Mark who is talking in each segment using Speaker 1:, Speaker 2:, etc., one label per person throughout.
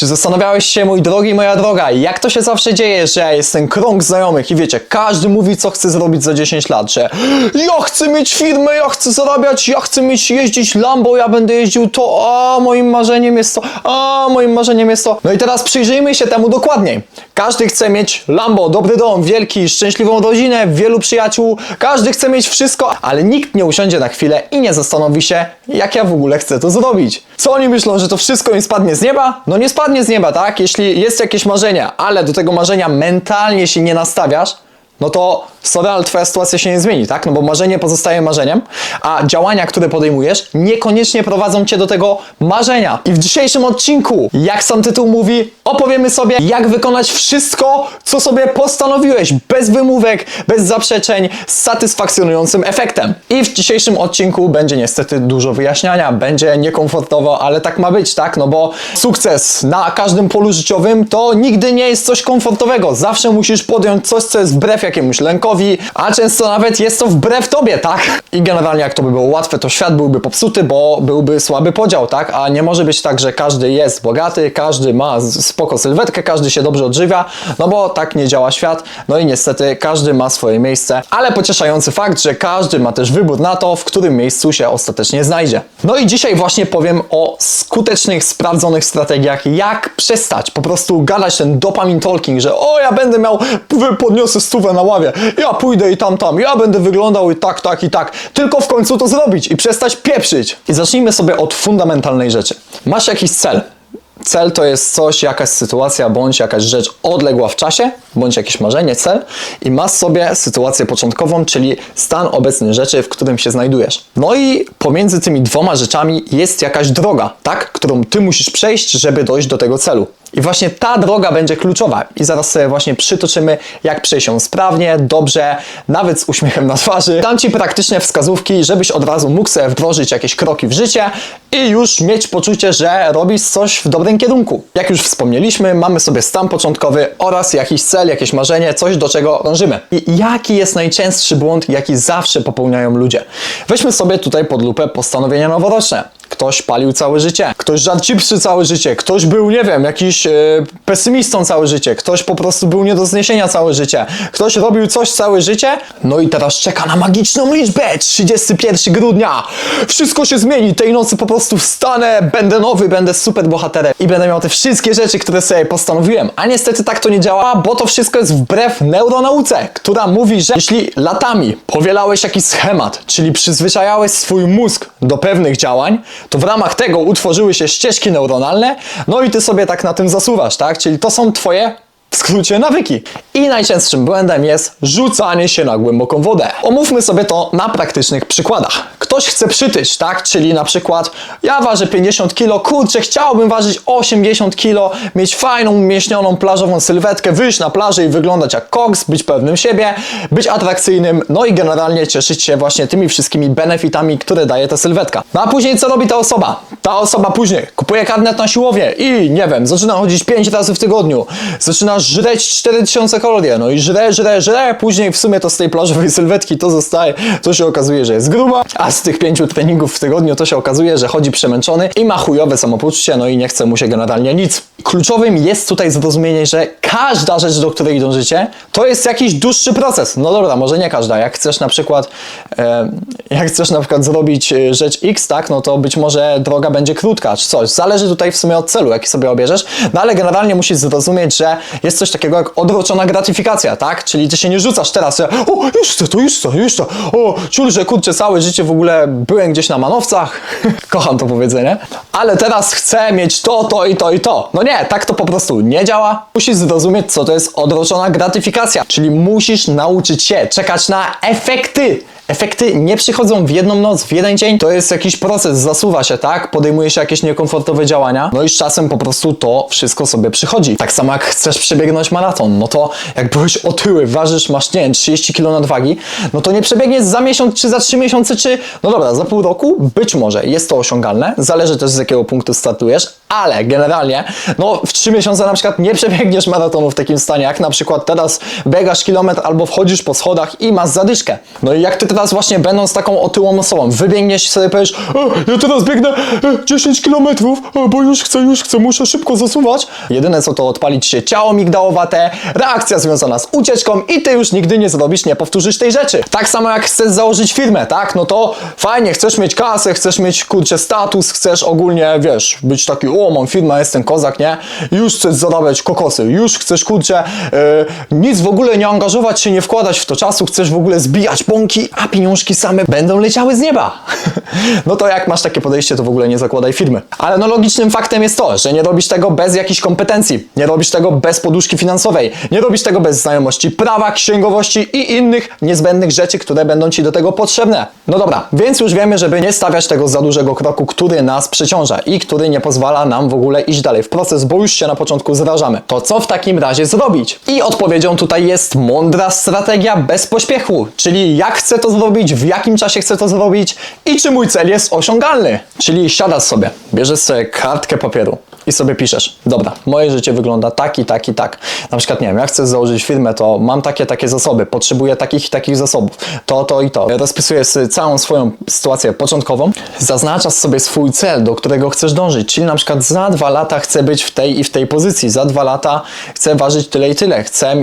Speaker 1: Czy zastanawiałeś się, mój drogi, moja droga, jak to się zawsze dzieje, że jest ten krąg znajomych i wiecie, każdy mówi, co chce zrobić za 10 lat, że ja chcę mieć firmę, ja chcę zarabiać, ja chcę mieć jeździć Lambo, ja będę jeździł to, a moim marzeniem jest to, a moim marzeniem jest to. No i teraz przyjrzyjmy się temu dokładniej. Każdy chce mieć Lambo, dobry dom, wielki, szczęśliwą rodzinę, wielu przyjaciół, każdy chce mieć wszystko, ale nikt nie usiądzie na chwilę i nie zastanowi się, jak ja w ogóle chcę to zrobić. Co oni myślą, że to wszystko im spadnie z nieba? No nie spadnie z nieba, tak? Jeśli jest jakieś marzenie, ale do tego marzenia mentalnie się nie nastawiasz, no to sorry, ale twoja sytuacja się nie zmieni, tak? No bo marzenie pozostaje marzeniem, a działania, które podejmujesz, niekoniecznie prowadzą cię do tego marzenia. I w dzisiejszym odcinku, jak sam tytuł mówi, opowiemy sobie, jak wykonać wszystko, co sobie postanowiłeś, bez wymówek, bez zaprzeczeń, z satysfakcjonującym efektem. I w dzisiejszym odcinku będzie niestety dużo wyjaśniania, będzie niekomfortowo, ale tak ma być, tak? No bo sukces na każdym polu życiowym to nigdy nie jest coś komfortowego. Zawsze musisz podjąć coś, co jest wbrew jakiemuś lękowi, a często nawet jest to wbrew tobie, tak? I generalnie jak to by było łatwe, to świat byłby popsuty, bo byłby słaby podział, tak? A nie może być tak, że każdy jest bogaty, każdy ma spoko sylwetkę, każdy się dobrze odżywia, no bo tak nie działa świat. No i niestety każdy ma swoje miejsce, ale pocieszający fakt, że każdy ma też wybór na to, w którym miejscu się ostatecznie znajdzie. No i dzisiaj właśnie powiem o skutecznych, sprawdzonych strategiach, jak przestać po prostu gadać ten dopamin talking, że o, ja będę miał, podniosę stówę na ławie, ja pójdę i tam, tam, ja będę wyglądał i tak, tak i tak. Tylko w końcu to zrobić i przestać pieprzyć. I zacznijmy sobie od fundamentalnej rzeczy. Masz jakiś cel. Cel to jest coś, jakaś sytuacja bądź jakaś rzecz odległa w czasie, bądź jakieś marzenie, cel i masz sobie sytuację początkową, czyli stan obecny rzeczy, w którym się znajdujesz. No i pomiędzy tymi dwoma rzeczami jest jakaś droga, tak, którą ty musisz przejść, żeby dojść do tego celu. I właśnie ta droga będzie kluczowa i zaraz sobie właśnie przytoczymy, jak przejść ją sprawnie, dobrze, nawet z uśmiechem na twarzy. Dam Ci praktyczne wskazówki, żebyś od razu mógł sobie wdrożyć jakieś kroki w życie i już mieć poczucie, że robisz coś w dobrym kierunku. Jak już wspomnieliśmy, mamy sobie stan początkowy oraz jakiś cel, jakieś marzenie, coś do czego dążymy. I jaki jest najczęstszy błąd, jaki zawsze popełniają ludzie? Weźmy sobie tutaj pod lupę postanowienia noworoczne. Ktoś palił całe życie, ktoś żarł chipsy całe życie, ktoś był, nie wiem, jakiś e, pesymistą całe życie, ktoś po prostu był nie do zniesienia całe życie, ktoś robił coś całe życie, no i teraz czeka na magiczną liczbę, 31 grudnia. Wszystko się zmieni, tej nocy po prostu wstanę, będę nowy, będę super bohaterem i będę miał te wszystkie rzeczy, które sobie postanowiłem. A niestety tak to nie działa, bo to wszystko jest wbrew neuronauce, która mówi, że jeśli latami powielałeś jakiś schemat, czyli przyzwyczajałeś swój mózg do pewnych działań, to w ramach tego utworzyły się ścieżki neuronalne, no i ty sobie tak na tym zasuwasz, tak? Czyli to są twoje w skrócie nawyki. I najczęstszym błędem jest rzucanie się na głęboką wodę. Omówmy sobie to na praktycznych przykładach. Ktoś chce przytyć, tak? Czyli na przykład ja ważę 50 kg, kurczę, chciałbym ważyć 80 kg, mieć fajną, mięśnioną, plażową sylwetkę, wyjść na plażę i wyglądać jak koks, być pewnym siebie, być atrakcyjnym, no i generalnie cieszyć się właśnie tymi wszystkimi benefitami, które daje ta sylwetka. No a później co robi ta osoba? Ta osoba później kupuje karnet na siłownię i nie wiem, zaczyna chodzić 5 razy w tygodniu, zaczyna żreć 4000 kalorii, no i żre, żre, żre, później w sumie to z tej plażowej sylwetki to zostaje, to się okazuje, że jest gruba, a z tych pięciu treningów w tygodniu to się okazuje, że chodzi przemęczony i ma chujowe samopoczucie, no i nie chce mu się generalnie nic. Kluczowym jest tutaj zrozumienie, że każda rzecz, do której dążycie, to jest jakiś dłuższy proces. No dobra, może nie każda. Jak chcesz na przykład, jak chcesz na przykład zrobić e, rzecz X, tak, no to być może droga będzie krótka, czy coś. Zależy tutaj w sumie od celu, jaki sobie obierzesz, no ale generalnie musisz zrozumieć, że jest coś takiego jak odroczona gratyfikacja, tak? Czyli ty się nie rzucasz teraz, o, już to, to, już to, już to, o, ciul, że kurczę, całe życie w ogóle byłem gdzieś na manowcach, kocham to powiedzenie, ale teraz chcę mieć to, to i to i to. No nie, tak to po prostu nie działa. Musisz zrozumieć, co to jest odroczona gratyfikacja, czyli musisz nauczyć się czekać na efekty. Efekty nie przychodzą w jedną noc, w jeden dzień. To jest jakiś proces, zasuwa się, tak? Podejmuje się jakieś niekomfortowe działania. No i z czasem po prostu to wszystko sobie przychodzi. Tak samo jak chcesz przebiegnąć maraton, no to jak byłeś otyły, ważysz, masz, nie wiem, 30 kg nadwagi, no to nie przebiegniesz za miesiąc, czy za 3 miesiące, czy, no dobra, za pół roku, być może jest to osiągalne. Zależy też z jakiego punktu startujesz, ale generalnie, no w 3 miesiące na przykład nie przebiegniesz maratonu w takim stanie, jak na przykład teraz biegasz kilometr albo wchodzisz po schodach i masz zadyszkę. No i jak ty teraz teraz właśnie będąc taką otyłą osobą, wybiegniesz i sobie powiesz, "E, ja teraz biegnę e, 10 kilometrów, e, bo już chcę, już chcę, muszę szybko zasuwać. Jedyne co to odpalić się ciało migdałowate, reakcja związana z ucieczką i ty już nigdy nie zrobisz, nie powtórzysz tej rzeczy. Tak samo jak chcesz założyć firmę, tak? No to fajnie, chcesz mieć kasę, chcesz mieć kurczę status, chcesz ogólnie, wiesz, być taki, o mam firmę, jestem kozak, nie? Już chcesz zarabiać kokosy, już chcesz kurczę e, nic w ogóle nie angażować się, nie wkładać w to czasu, chcesz w ogóle zbijać bąki, a pieniążki same będą leciały z nieba. no to jak masz takie podejście, to w ogóle nie zakładaj firmy. Ale no logicznym faktem jest to, że nie robisz tego bez jakichś kompetencji, nie robisz tego bez poduszki finansowej, nie robisz tego bez znajomości prawa, księgowości i innych niezbędnych rzeczy, które będą ci do tego potrzebne. No dobra, więc już wiemy, żeby nie stawiać tego za dużego kroku, który nas przeciąża i który nie pozwala nam w ogóle iść dalej w proces, bo już się na początku zrażamy. To co w takim razie zrobić? I odpowiedzią tutaj jest mądra strategia bez pośpiechu, czyli jak chcę zrobić, w jakim czasie chcę to zrobić i czy mój cel jest osiągalny. Czyli siadasz sobie, bierzesz sobie kartkę papieru i sobie piszesz, dobra, moje życie wygląda tak i tak i tak. Na przykład, nie wiem, ja chcę założyć firmę, to mam takie, takie zasoby, potrzebuję takich i takich zasobów, to, to i to. Rozpisujesz całą swoją sytuację początkową, zaznaczasz sobie swój cel, do którego chcesz dążyć, czyli na przykład za dwa lata chcę być w tej i w tej pozycji, za dwa lata chcę ważyć tyle i tyle, chcę,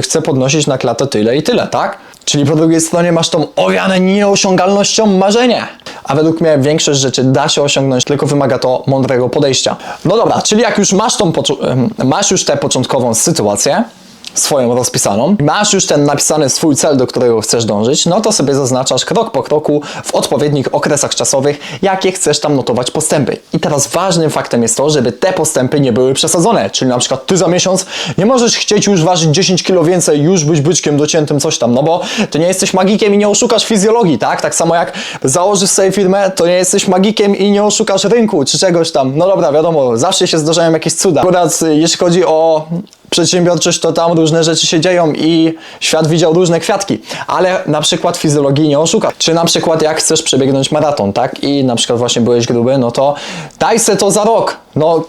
Speaker 1: chcę podnosić na klatę tyle i tyle, tak? Czyli po drugiej stronie masz tą owiane nieosiągalnością marzenie. A według mnie większość rzeczy da się osiągnąć, tylko wymaga to mądrego podejścia. No dobra, czyli jak już masz, tą masz już tę początkową sytuację, swoją rozpisaną, masz już ten napisany swój cel, do którego chcesz dążyć, no to sobie zaznaczasz krok po kroku w odpowiednich okresach czasowych, jakie chcesz tam notować postępy. I teraz ważnym faktem jest to, żeby te postępy nie były przesadzone, czyli na przykład ty za miesiąc nie możesz chcieć już ważyć 10 kg więcej, już być byczkiem dociętym, coś tam, no bo ty nie jesteś magikiem i nie oszukasz fizjologii, tak? Tak samo jak założysz sobie firmę, to nie jesteś magikiem i nie oszukasz rynku czy czegoś tam. No dobra, wiadomo, zawsze się zdarzają jakieś cuda. Akurat y, jeśli chodzi o przedsiębiorczość, to tam różne rzeczy się dzieją i świat widział różne kwiatki, ale na przykład fizjologii nie oszuka. Czy na przykład jak chcesz przebiegnąć maraton, tak? I na przykład właśnie byłeś gruby, no to daj se to za rok. No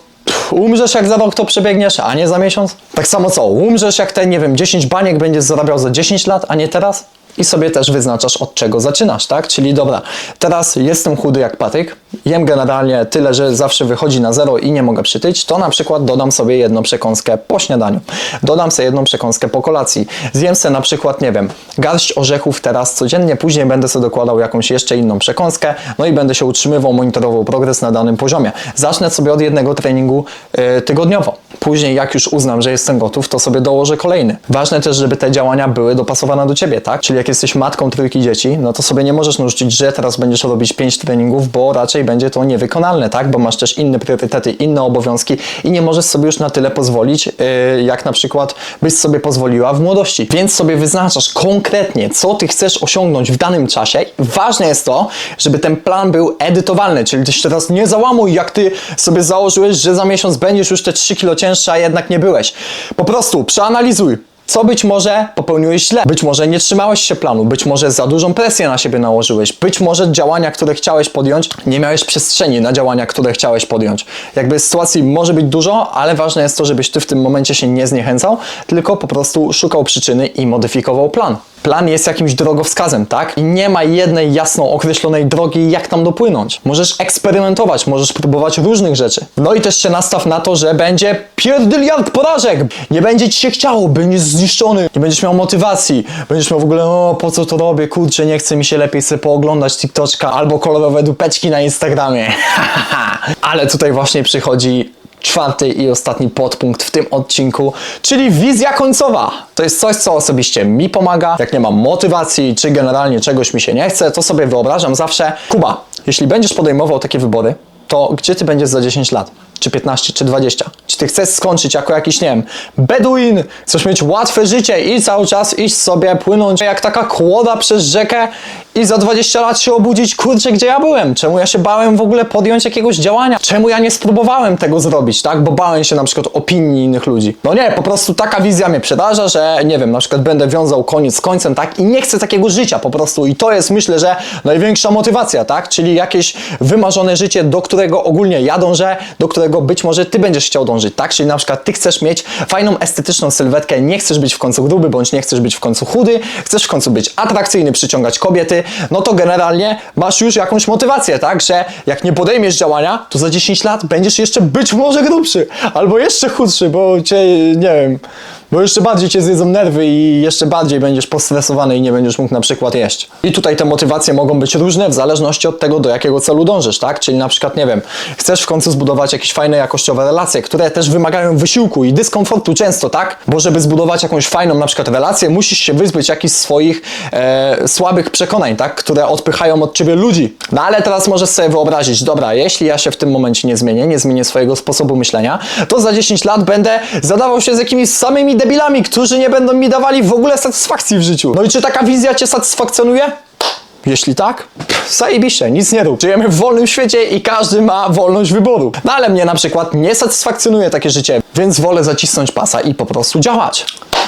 Speaker 1: umrzesz jak za rok to przebiegniesz, a nie za miesiąc? Tak samo co? Umrzesz jak ten, nie wiem, 10 baniek będziesz zarabiał za 10 lat, a nie teraz? I sobie też wyznaczasz od czego zaczynasz, tak? Czyli dobra, teraz jestem chudy jak patyk, jem generalnie tyle, że zawsze wychodzi na zero i nie mogę przytyć, to na przykład dodam sobie jedną przekąskę po śniadaniu. Dodam sobie jedną przekąskę po kolacji. Zjem sobie na przykład, nie wiem, garść orzechów teraz codziennie, później będę sobie dokładał jakąś jeszcze inną przekąskę, no i będę się utrzymywał, monitorował progres na danym poziomie. Zacznę sobie od jednego treningu yy, tygodniowo. Później, jak już uznam, że jestem gotów, to sobie dołożę kolejny. Ważne też, żeby te działania były dopasowane do ciebie, tak? Czyli jak jesteś matką trójki dzieci, no to sobie nie możesz narzucić, że teraz będziesz robić pięć treningów, bo raczej będzie to niewykonalne, tak? Bo masz też inne priorytety, inne obowiązki i nie możesz sobie już na tyle pozwolić, yy, jak na przykład byś sobie pozwoliła w młodości. Więc sobie wyznaczasz konkretnie, co ty chcesz osiągnąć w danym czasie. Ważne jest to, żeby ten plan był edytowalny, czyli ty się teraz nie załamuj, jak ty sobie założyłeś, że za miesiąc będziesz już te 3 kilo cięższy, a jednak nie byłeś. Po prostu przeanalizuj. Co być może popełniłeś źle, być może nie trzymałeś się planu, być może za dużą presję na siebie nałożyłeś, być może działania, które chciałeś podjąć, nie miałeś przestrzeni na działania, które chciałeś podjąć. Jakby sytuacji może być dużo, ale ważne jest to, żebyś ty w tym momencie się nie zniechęcał, tylko po prostu szukał przyczyny i modyfikował plan. Plan jest jakimś drogowskazem, tak? I nie ma jednej jasno określonej drogi, jak tam dopłynąć. Możesz eksperymentować, możesz próbować różnych rzeczy. No i też się nastaw na to, że będzie pierdyliard porażek. Nie będzie ci się chciało, będziesz zniszczony, nie będziesz miał motywacji, będziesz miał w ogóle, o po co to robię, kurczę, nie chce mi się lepiej sobie pooglądać TikToczka albo kolorowe dupeczki na Instagramie. Ale tutaj właśnie przychodzi czwarty i ostatni podpunkt w tym odcinku, czyli wizja końcowa. To jest coś, co osobiście mi pomaga. Jak nie mam motywacji, czy generalnie czegoś mi się nie chce, to sobie wyobrażam zawsze, Kuba, jeśli będziesz podejmował takie wybory, to gdzie ty będziesz za 10 lat? Czy 15, czy 20? Czy ty chcesz skończyć jako jakiś, nie wiem, beduin, chcesz mieć łatwe życie i cały czas iść sobie, płynąć jak taka kłoda przez rzekę i za 20 lat się obudzić, kurczę, gdzie ja byłem? Czemu ja się bałem w ogóle podjąć jakiegoś działania? Czemu ja nie spróbowałem tego zrobić, tak? Bo bałem się na przykład opinii innych ludzi. No nie, po prostu taka wizja mnie przeraża, że nie wiem, na przykład będę wiązał koniec z końcem, tak? I nie chcę takiego życia po prostu. I to jest, myślę, że największa motywacja, tak? Czyli jakieś wymarzone życie, do którego ogólnie ja dążę, do którego być może ty będziesz chciał dążyć, tak? Czyli na przykład ty chcesz mieć fajną, estetyczną sylwetkę, nie chcesz być w końcu gruby, bądź nie chcesz być w końcu chudy, chcesz w końcu być atrakcyjny, przyciągać kobiety, no to generalnie masz już jakąś motywację, tak? Że jak nie podejmiesz działania, to za 10 lat będziesz jeszcze być może grubszy, albo jeszcze chudszy, bo cię, nie wiem, bo jeszcze bardziej cię zjedzą nerwy i jeszcze bardziej będziesz postresowany i nie będziesz mógł na przykład jeść. I tutaj te motywacje mogą być różne w zależności od tego, do jakiego celu dążysz, tak? Czyli na przykład, nie wiem, chcesz w końcu zbudować jakieś fajne, jakościowe relacje, które też wymagają wysiłku i dyskomfortu często, tak? Bo żeby zbudować jakąś fajną na przykład relację, musisz się wyzbyć jakichś swoich e, słabych przekonań, tak? Które odpychają od ciebie ludzi. No ale teraz możesz sobie wyobrazić, dobra, jeśli ja się w tym momencie nie zmienię, nie zmienię swojego sposobu myślenia, to za 10 lat będę zadawał się z jakimiś samymi debilami, którzy nie będą mi dawali w ogóle satysfakcji w życiu. No i czy taka wizja cię satysfakcjonuje? Jeśli tak, zajebiście, nic nie rób. Żyjemy w wolnym świecie i każdy ma wolność wyboru. No ale mnie na przykład nie satysfakcjonuje takie życie, więc wolę zacisnąć pasa i po prostu działać.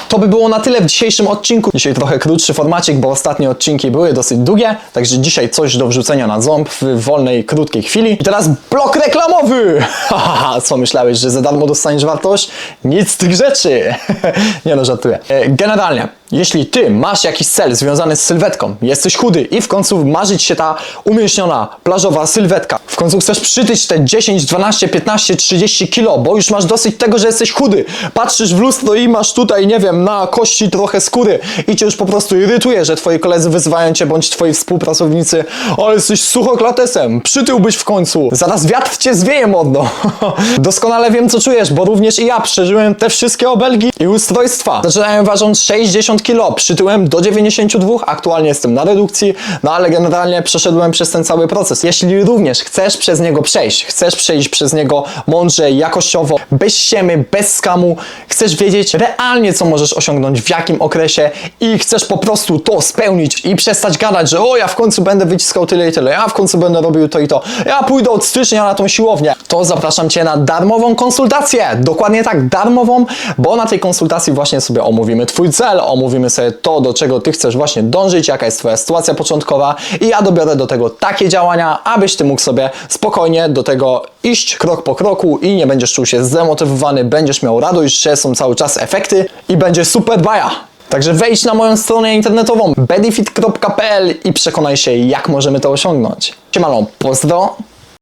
Speaker 1: To by było na tyle w dzisiejszym odcinku. Dzisiaj trochę krótszy formacik, bo ostatnie odcinki były dosyć długie, także dzisiaj coś do wrzucenia na ząb w wolnej, krótkiej chwili. I teraz blok reklamowy! Co myślałeś, że za darmo dostaniesz wartość? Nic z tych rzeczy! nie no, żartuję. E, Generalnie, jeśli ty masz jakiś cel związany z sylwetką, jesteś chudy i w końcu marzyć się ta umięśniona, plażowa sylwetka, w końcu chcesz przytyć te 10, 12, 15, 30 kilo, bo już masz dosyć tego, że jesteś chudy. Patrzysz w lustro i masz tutaj, nie wiem, na kości trochę skóry i cię już po prostu irytuje, że twoi koledzy wyzywają cię, bądź twoi współpracownicy, ale jesteś suchoklatesem, przytyłbyś w końcu, zaraz wiatr cię zwieje modno. Doskonale wiem, co czujesz, bo również i ja przeżyłem te wszystkie obelgi i ustrojstwa. Zaczynałem ważąc 60 kg, przytyłem do 92, aktualnie jestem na redukcji, no ale generalnie przeszedłem przez ten cały proces. Jeśli również chcesz przez niego przejść, chcesz przejść przez niego mądrze, jakościowo, bez ściemy, bez skamu, chcesz wiedzieć realnie, co możesz osiągnąć, w jakim okresie i chcesz po prostu to spełnić i przestać gadać, że o, ja w końcu będę wyciskał tyle i tyle, ja w końcu będę robił to i to, ja pójdę od stycznia na tą siłownię, to zapraszam Cię na darmową konsultację. Dokładnie tak, darmową, bo na tej konsultacji właśnie sobie omówimy Twój cel, omówimy sobie to, do czego Ty chcesz właśnie dążyć, jaka jest Twoja sytuacja początkowa i ja dobiorę do tego takie działania, abyś Ty mógł sobie spokojnie do tego iść krok po kroku i nie będziesz czuł się zdemotywowany, będziesz miał radość, że są cały czas efekty i będzie super baja. Także wejdź na moją stronę internetową bedifit.pl i przekonaj się, jak możemy to osiągnąć. Siemano, pozdro!